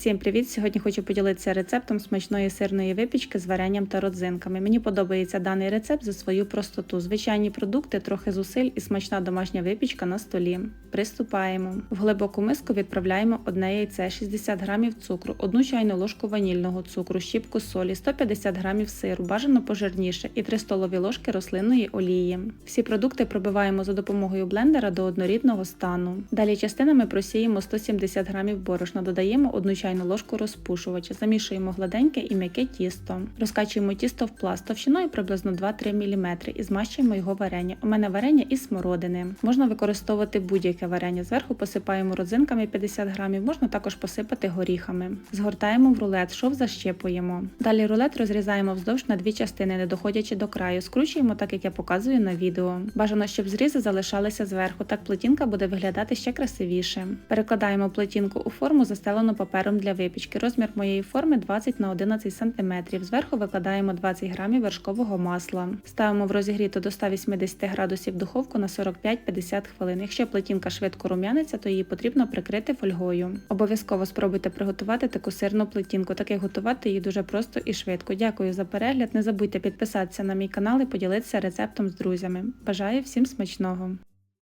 Всім привіт! Сьогодні хочу поділитися рецептом смачної сирної випічки з варенням та родзинками. Мені подобається даний рецепт за свою простоту. Звичайні продукти, трохи зусиль і смачна домашня випічка на столі. Приступаємо. В глибоку миску відправляємо одне яйце, 60 грамів цукру, одну чайну ложку ванільного цукру, щіпку солі, 150 грамів сиру, бажано пожирніше і 3 столові ложки рослинної олії. Всі продукти пробиваємо за допомогою блендера до однорідного стану. Далі частинами просіємо 170 грамів борошна, додаємо одну чайну ложку розпушувача, замішуємо гладеньке і м'яке тісто. Розкачуємо тісто в пласт товщиною приблизно 2-3 мм і змащуємо його варення. У мене варення із смородини. Можна використовувати будь-яке варення. Зверху посипаємо родзинками 50 грамів, можна також посипати горіхами. Згортаємо в рулет, шов защепуємо. Далі рулет розрізаємо вздовж на дві частини, не доходячи до краю. Скручуємо так, як я показую на відео. Бажано, щоб зрізи залишалися зверху, так плетінка буде виглядати ще красивіше. Перекладаємо плетінку у форму, застелену папером для випічки. Розмір моєї форми 20 на 11 см. Зверху викладаємо 20 грамів вершкового масла. Ставимо в розігріту до 180 градусів духовку на 45-50 хвилин. Якщо плетінка швидко рум'яниться, то її потрібно прикрити фольгою. Обов'язково спробуйте приготувати таку сирну плетінку, так готувати її дуже просто і швидко. Дякую за перегляд. Не забудьте підписатися на мій канал і поділитися рецептом з друзями. Бажаю всім смачного!